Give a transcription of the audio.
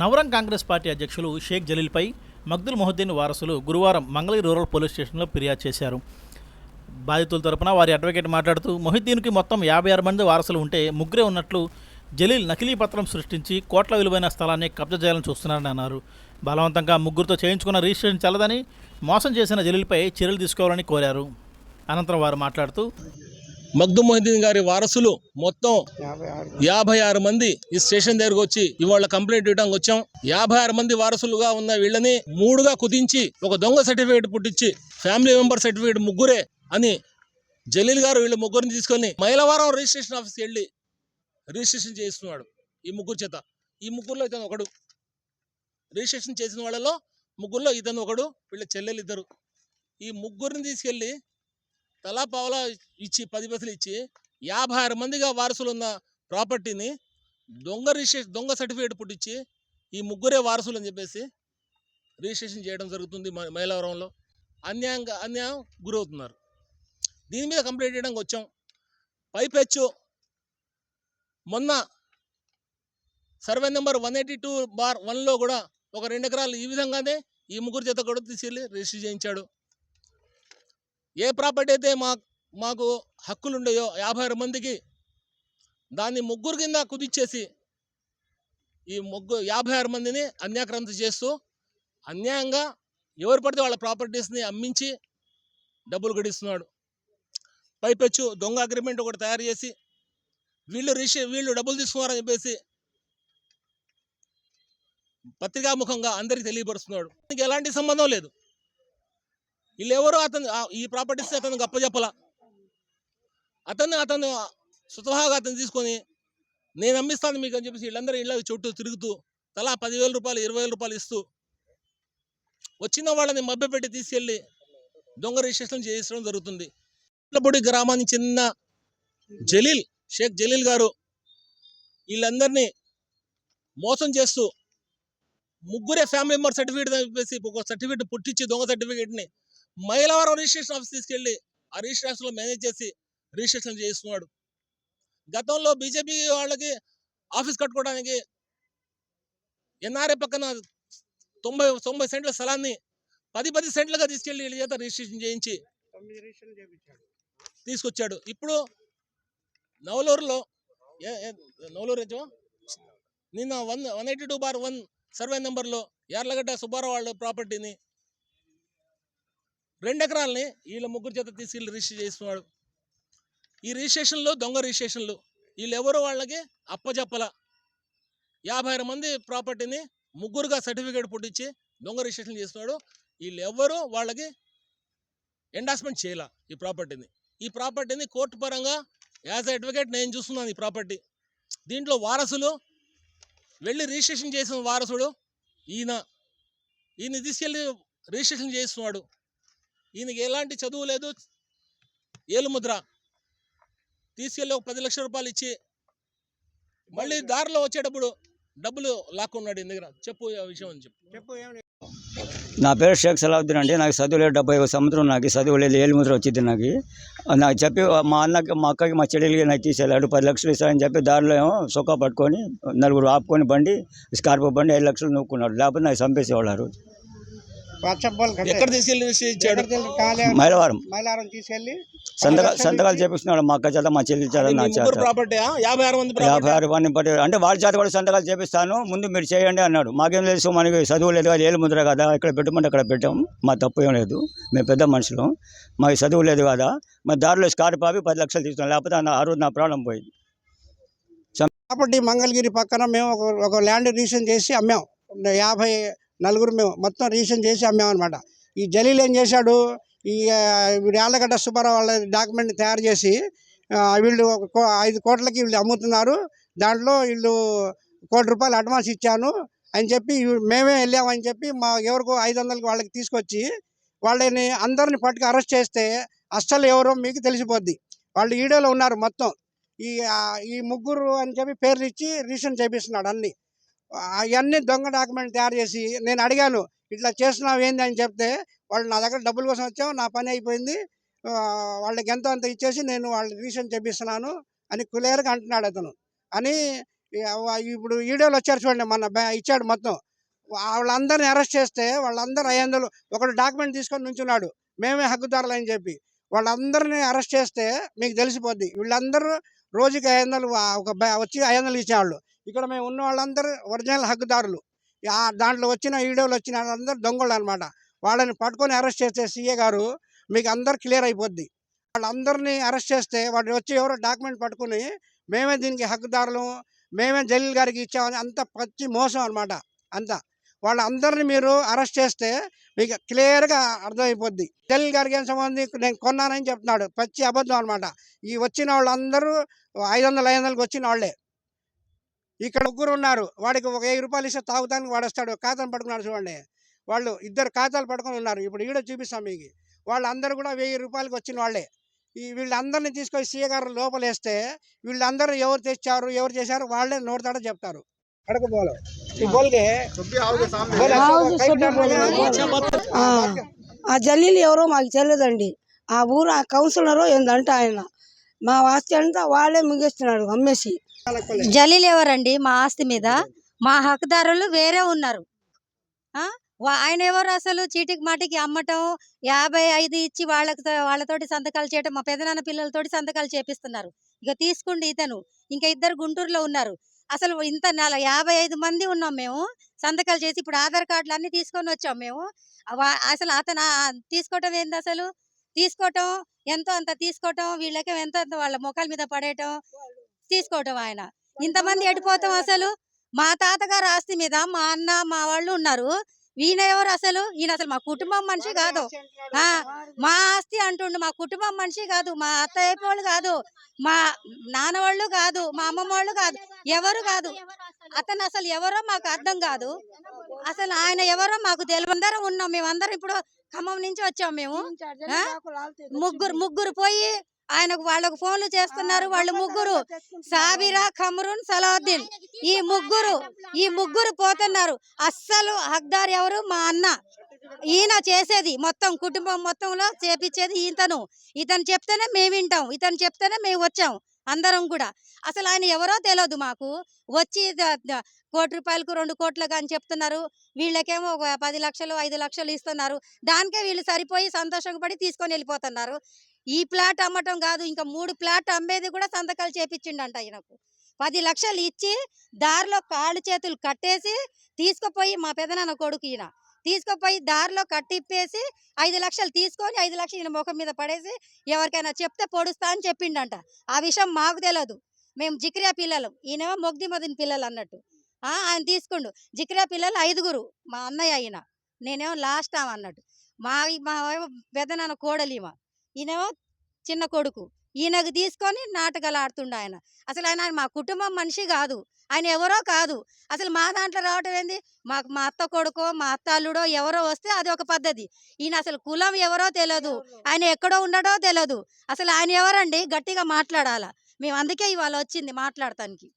నవరం Congress party అధ్యక్షులు షేక్ జలీల్పై మగ్దుల్ మొహద్దీన్ వారసులు గురువారం మంగళగిరి రూరల్ పోలీస్ స్టేషన్లో ఫిర్యాదు చేశారు. బాధితుల తరపున వారి అడ్వకేట్ మాట్లాడుతూ మొహిద్దీన్కి మొత్తం యాభై ఆరు మంది వారసులు ఉంటే ముగ్గురే ఉన్నట్లు జలీల్ నకిలీ పత్రం సృష్టించి కోట్ల విలువైన స్థలాన్ని కబ్జా చేయాలని చూస్తున్నారని అన్నారు. బలవంతంగా ముగ్గురితో చేయించుకున్న రిజిస్ట్రేషన్ చల్లదని మోసం చేసిన జలీల్పై చర్యలు తీసుకోవాలని కోరారు. అనంతరం వారు మాట్లాడుతూ మగ్దు మొహిద్దీన్ గారి వారసులు మొత్తం యాభై ఆరు మంది ఈ స్టేషన్ దగ్గరకు వచ్చి ఇవాళ కంప్లైంట్ ఇవ్వడానికి వచ్చాం. యాభై ఆరు మంది వారసులుగా ఉన్న వీళ్ళని మూడుగా కుదించి ఒక దొంగ సర్టిఫికేట్ పుట్టించి ఫ్యామిలీ మెంబర్ సర్టిఫికేట్ ముగ్గురే అని జలీల్ గారు వీళ్ళ ముగ్గురిని తీసుకొని మైలవరం రిజిస్ట్రేషన్ ఆఫీస్కి వెళ్ళి రిజిస్ట్రేషన్ చేస్తున్నాడు ఈ ముగ్గురు చేత. ఈ ముగ్గురులో ఇతను ఒకడు. రిజిస్ట్రేషన్ చేసిన వాళ్ళలో ముగ్గురులో ఇతను ఒకడు వీళ్ళ చెల్లెలు ఇద్దరు. ఈ ముగ్గురిని తీసుకెళ్ళి తలా పావలా ఇచ్చి పది పైసలు ఇచ్చి యాభై ఆరు మందిగా వారసులు ఉన్న ప్రాపర్టీని దొంగ రిజిస్ట్రేషన్ దొంగ సర్టిఫికేట్ పుట్టించి ఈ ముగ్గురే వారసులు అని చెప్పేసి రిజిస్ట్రేషన్ చేయడం జరుగుతుంది మైలవరంలో. అన్యాయంగా అన్యాయం గురవుతున్నారు. దీని మీద కంప్లైంట్ చేయడానికి వచ్చాం. పైపెచ్చు. మొన్న survey number one eighty two bar వన్లో కూడా ఒక రెండు ఎకరాలు ఈ విధంగానే ఈ ముగ్గురు చేత కూడా తీసుకెళ్ళి రిజిస్టర్ చేయించాడు. ఏ ప్రాపర్టీ అయితే మా మాకు హక్కులు ఉండయో యాభై ఆరు మందికి దాన్ని ముగ్గురు కింద కుదిచ్చేసి ఈ ముగ్గు యాభై ఆరు మందిని అన్యాక్రాంతి చేస్తూ అన్యాయంగా ఎవరు పడితే వాళ్ళ ప్రాపర్టీస్ని అమ్మించి డబ్బులు గడిస్తున్నాడు. పైపెచ్చు దొంగ అగ్రిమెంట్ ఒకటి తయారు చేసి వీళ్ళు రిషి వీళ్ళు డబ్బులు తీసుకున్నారని చెప్పేసి పత్రికాముఖంగా అందరికీ తెలియపరుస్తున్నాడు. ఎలాంటి సంబంధం లేదు. వీళ్ళు ఎవరు అతను ఈ ప్రాపర్టీస్ అతను గప్పచెప్పల అతన్ని అతను స్వతహాగా అతను తీసుకొని నేను అమ్మిస్తాను మీకు అని చెప్పేసి వీళ్ళందరూ ఇళ్ళ చుట్టూ తిరుగుతూ తలా పదివేల రూపాయలు ఇరవై వేల రూపాయలు ఇస్తూ వచ్చిన వాళ్ళని మభ్యపెట్టి తీసుకెళ్ళి దొంగ రిజిస్ట్రేషన్ చేయించడం జరుగుతుంది. ఇళ్ళపొడి గ్రామానికి చెందిన జలీల్ షేక్ జలీల్ గారు వీళ్ళందరినీ మోసం చేస్తూ ముగ్గురే ఫ్యామిలీ మెంబర్ సర్టిఫికేట్ చెప్పేసి ఒక సర్టిఫికేట్ పుట్టించి దొంగ సర్టిఫికేట్ని మైలవరం రిజిస్ట్రేషన్ ఆఫీస్ తీసుకెళ్ళి ఆ రిజిస్ట్రేషన్లో మేనేజ్ చేసి రిజిస్ట్రేషన్ చేస్తున్నాడు గతంలో బీజేపీ వాళ్ళకి ఆఫీస్ కట్టుకోవడానికి ఎన్ఆర్ఏ పక్కన తొంభై తొంభై సెంట్ల స్థలాన్ని పది పది సెంట్లుగా తీసుకెళ్ళి వీళ్ళ చేత రిజిస్ట్రేషన్ చేయించి తీసుకొచ్చాడు. ఇప్పుడు నవలూరులో ఏ- ఏ- నవలూరు యజమా నిన్న one one eighty two bar one survey నెంబర్లో యార్లగడ్డ సుబ్బారావు వాళ్ళ ప్రాపర్టీని రెండు ఎకరాలని వీళ్ళ ముగ్గురు చేత తీసుకెళ్ళి రిజిస్టర్ చేస్తున్నాడు ఈ రిజిస్ట్రేషన్లు దొంగ రిజిస్ట్రేషన్లు వీళ్ళు ఎవరు వాళ్ళకి అప్పచెప్పల యాభై ఆరు మంది ప్రాపర్టీని ముగ్గురుగా సర్టిఫికేట్ పుట్టించి దొంగ రిజిస్ట్రేషన్ చేస్తున్నాడు వీళ్ళు ఎవరు వాళ్ళకి ఎండార్స్మెంట్ చేయాల ఈ ప్రాపర్టీని. ఈ ప్రాపర్టీని కోర్టు పరంగా యాజ్ అడ్వకేట్ నేను చూస్తున్నాను ఈ ప్రాపర్టీ. దీంట్లో వారసులు వెళ్ళి రిజిస్ట్రేషన్ చేసిన వారసుడు ఈయన. ఈయన తీసుకెళ్ళి రిజిస్ట్రేషన్ చేస్తున్నాడు ఈయనకి ఎలాంటి చదువు లేదు. ఏలుముద్ర తీసుకెళ్ళి ఒక పది లక్షల రూపాయలు ఇచ్చి మళ్ళీ దారిలో వచ్చేటప్పుడు డబ్బులు లాక్కున్నాడు ఈయన దగ్గర. చెప్పు ఆ విషయం అని చెప్పు. చెప్పు నా పేరు షేక్ సలావుద్దీన్ అండి. నాకు చదువు లేదు. డెబ్బై ఒక సంవత్సరం నాకు చదువు లేదు. ఏలుముద్ర వచ్చింది నాకు. నాకు చెప్పి మా అన్నకి మా అక్కకి మా చెల్లెలకి నాకు తీసేళ్ళాడు పది లక్షలు ఇస్తారని చెప్పి దారిలో ఏమో సొక్కా పట్టుకొని నలుగురు ఆపుకొని బండి స్కార్పో బండి ఐదు లక్షలు నూక్కున్నాడు లేకపోతే నాకు చంపేసేవాళ్ళు ఆ రోజు వాట్సాప్ బాల్ కట్టే. ఎక్కడ తీసుకెళ్ళి ఇచ్చాడు? మైలవారం. సంతకాలు సంతకాలు చేపిస్తున్నాడు మా అక్క చేత మా చెల్లి చేత నా చేత. ప్రాపర్టీ యాభై ఆరు మంది యాభై ప్రాపర్టీ ఆరు మంది పట్టి అంటే వాళ్ళ చేత కూడా సంతకాలు చేపిస్తాను. ముందు మీరు చేయండి అన్నాడు. మాకేం తెలుసు మనకి చదువు లేదు కదా ఏలు ముద్ర కదా ఇక్కడ పెట్టమంటే అక్కడ పెట్టాం. మా తప్పు ఏం లేదు. మేము పెద్ద మనుషులు. మాకు చదువు లేదు కదా మా దారిలో స్కార్ పాపి పది లక్షలు తీసుకున్నాం లేకపోతే ఆ రోజు నా ప్రాణం పోయింది. ప్రాపర్టీ మంగళగిరి పక్కన మేము ఒక ఒక ల్యాండ్ రిజిస్ట్రేషన్ చేసి అమ్మాం. యాభై నలుగురు మేము మొత్తం రిజిస్ట్రేషన్ చేసి అమ్మాం అనమాట ఈ జలీల్ ఏం చేశాడు? ఈ వీడు యాళ్ళగడ్డ సుబ్బారావు వాళ్ళ డాక్యుమెంట్ తయారు చేసి వీళ్ళు కో- ఐదు కోట్లకి వీళ్ళు అమ్ముతున్నారు. దాంట్లో వీళ్ళు కోటి రూపాయలు అడ్వాన్స్ ఇచ్చాను అని చెప్పి మేమే వెళ్ళామని చెప్పి మా ఎవరికో ఐదు వందలకి వాళ్ళకి తీసుకొచ్చి వాళ్ళని అందరిని పట్టుకు అరెస్ట్ చేస్తే అస్సలు ఎవరో మీకు తెలిసిపోద్ది. వాళ్ళు ఈడోలో ఉన్నారు మొత్తం. ఈ ఈ ముగ్గురు అని చెప్పి పేర్లు ఇచ్చి రీసెంట్ చేపిస్తున్నాడు అన్ని. అవన్నీ దొంగ డాక్యుమెంట్ తయారు చేసి నేను అడిగాను ఇట్లా చేస్తున్నావు ఏంది? అని చెప్తే వాళ్ళు నా దగ్గర డబ్బుల కోసం వచ్చావు నా పని అయిపోయింది వాళ్ళకి ఎంతో అంత ఇచ్చేసి నేను వాళ్ళకి రిజిస్ట్రేషన్ చెప్పిస్తున్నాను అని క్లియర్గా అంటున్నాడు అతను. అని ఇప్పుడు వీడియోలు వచ్చారు చూడండి మన బ్యా- ఇచ్చాడు మొత్తం. వాళ్ళందరిని అరెస్ట్ చేస్తే వాళ్ళందరూ ఐదు వందలు ఒకడు డాక్యుమెంట్ తీసుకొని నుంచున్నాడు మేమే హక్కుదారులు అని చెప్పి. వాళ్ళందరినీ అరెస్ట్ చేస్తే మీకు తెలిసిపోద్ది వీళ్ళందరూ రోజుకి ఐదు వందలు ఒక బ్యా- వచ్చి ఐదు వందలు ఇచ్చేవాళ్ళు. ఇక్కడ మేము ఉన్న వాళ్ళందరూ ఒరిజినల్ హక్కుదారులు. ఆ దాంట్లో వచ్చిన వీడియోలు వచ్చిన వాళ్ళందరూ దొంగలు అనమాట వాళ్ళని పట్టుకొని అరెస్ట్ చేస్తే సీఏ గారు మీకు అందరు క్లియర్ అయిపోద్ది. వాళ్ళందరినీ అరెస్ట్ చేస్తే వాడు వచ్చి ఎవరో డాక్యుమెంట్ పట్టుకుని మేమే దీనికి హక్కుదారులు మేమే జలీల్ గారికి ఇచ్చామని అంత పచ్చి మోసం అనమాట అంత. వాళ్ళందరినీ మీరు అరెస్ట్ చేస్తే మీకు క్లియర్గా అర్థమైపోద్ది. జలీల్ గారికి ఏం సంబంధం? నేను కొన్నానని చెప్తున్నాడు. పచ్చి అబద్ధం అనమాట ఈ వచ్చిన వాళ్ళందరూ ఐదు వందలు ఐదు వందలకి వచ్చిన వాళ్ళే. ఇక్కడ ముగ్గురు ఉన్నారు. వాడికి ఒక వెయ్యి రూపాయలు ఇస్తే తాగుతానికి వాడు వస్తాడు. ఖాతాను పట్టుకున్నాడు చూడండి. వాళ్ళు ఇద్దరు ఖాతాలు పట్టుకొని ఉన్నారు. ఇప్పుడు ఈడ చూపిస్తాం మీకు. వాళ్ళందరూ కూడా వెయ్యి రూపాయలకి వచ్చిన వాళ్ళే. ఈ వీళ్ళందరినీ తీసుకొని సీఏ గారు లోపలేస్తే వీళ్ళందరూ ఎవరు తెచ్చారు ఎవరు చేశారు వాళ్ళే నోటితాడ చెప్తారు. అడగ బోలో. ఈ బోల్గే. ఆ, జల్లీలు ఎవరో మాకు తెలియదండి. ఆ ఊరు ఆ కౌన్సిలర్ ఏందంట ఆయన. మా ఆస్తి అంతా వాళ్ళే మిగిస్తున్నాడు అమ్మేసి. జలీల్ ఎవరండి? మా ఆస్తి మీద. మా హక్కుదారులు వేరే ఉన్నారు. ఆ? ఆయన ఎవరు అసలు? చీటికి మాటికి అమ్మటం యాభై ఐదు ఇచ్చి వాళ్ళకి వాళ్ళతోటి సంతకాలు చేయటం మా పెదనాన్న పిల్లలతోటి సంతకాలు చేపిస్తున్నారు. ఇక తీసుకుండి ఇతను. ఇంకా ఇద్దరు గుంటూరులో ఉన్నారు. అసలు ఇంత నెల యాభై ఐదు మంది ఉన్నాం మేము. సంతకాలు చేసి ఇప్పుడు ఆధార్ కార్డులు అన్ని తీసుకొని వచ్చాం మేము. అసలు అతను తీసుకోవటం ఏంది అసలు? తీసుకోవటం ఎంతో అంత తీసుకోవటం వీళ్ళకి ఎంతో అంత వాళ్ళ ముఖాల మీద పడేయటం. తీసుకోవటం ఆయన. ఇంతమంది ఎడిపోతాం అసలు? మా తాతగారు ఆస్తి మీద మా అన్న మా వాళ్ళు ఉన్నారు. ఈయన ఎవరు అసలు? ఈయన అసలు మా కుటుంబం మనిషి కాదు. ఆ, మా ఆస్తి అంటుండు మా కుటుంబం మనిషి కాదు మా అత్తయ్య వాళ్ళు కాదు మా నాన్న వాళ్ళు కాదు మా అమ్మమ్మ వాళ్ళు కాదు ఎవరు కాదు. అతను అసలు ఎవరో మాకు అర్థం కాదు. అసలు ఆయన ఎవరో మాకు తెలియదు అందరం ఉన్నాం. మేమందరం ఇప్పుడు ఖమ్మం నుంచి వచ్చాం మేము? ముగ్గురు ముగ్గురు పోయి ఆయనకు వాళ్ళకు ఫోన్లు చేస్తున్నారు. వాళ్ళు ముగ్గురు సాబిరా ఖమరున్ సలావుద్దీన్ ఈ ముగ్గురు ఈ ముగ్గురు పోతున్నారు. అస్సలు హక్దార్ ఎవరు? మా అన్న. ఈయన చేసేది మొత్తం కుటుంబం మొత్తంలో చేపించేది ఇతను ఇతను చెప్తేనే మేము వింటాం. ఇతను చెప్తేనే మేము వచ్చాం. అందరం కూడా. అసలు ఆయన ఎవరో తెలియదు మాకు. వచ్చి కోటి రూపాయలకు రెండు కోట్లకు అని చెప్తున్నారు. వీళ్ళకేమో ఒక పది లక్షలు ఐదు లక్షలు ఇస్తున్నారు. దానికే వీళ్ళు సరిపోయి సంతోషంగా పడి తీసుకొని వెళ్ళిపోతున్నారు. ఈ ప్లాట్ అమ్మటం కాదు. ఇంకా మూడు ప్లాట్ అమ్మేది కూడా సంతకాలు చేపించిండంట ఈయనకు. పది లక్షలు ఇచ్చి దారిలో కాళ్ళు చేతులు కట్టేసి తీసుకుపోయి మా పెదనాన్న కొడుకు ఈయన. తీసుకుపోయి దారిలో కట్టిప్పేసి ఐదు లక్షలు తీసుకొని ఐదు లక్షలు ఈయన ముఖం మీద పడేసి ఎవరికైనా చెప్తే పొడుస్తా అని చెప్పిండంట. ఆ విషయం మాకు తెలియదు మేము జిక్రియా పిల్లలు. ఈయనేమో మొగ్ది మదిన పిల్లలు అన్నట్టు. ఆయన తీసుకుండు. జిక్రియా పిల్లలు ఐదుగురు. మా అన్నయ్య అయిన నేనేమో లాస్ట్ ఆమె అన్నట్టు. మా మా పెదనాన్న కోడలు ఈయనేమో చిన్న కొడుకు. ఈయనకు తీసుకొని నాటకాలు ఆడుతుండు ఆయన. అసలు ఆయన మా కుటుంబం మనిషి కాదు. ఆయన ఎవరో కాదు. అసలు మా దాంట్లో రావటం ఏంది? మాకు మా అత్త కొడుకో మా అత్త అల్లుడో ఎవరో వస్తే అది ఒక పద్ధతి. ఈయన అసలు కులం ఎవరో తెలియదు ఆయన ఎక్కడో ఉండడో తెలియదు అసలు ఆయన ఎవరండి? గట్టిగా మాట్లాడాలా. మేము అందుకే ఇవాళ వచ్చింది మాట్లాడటానికి.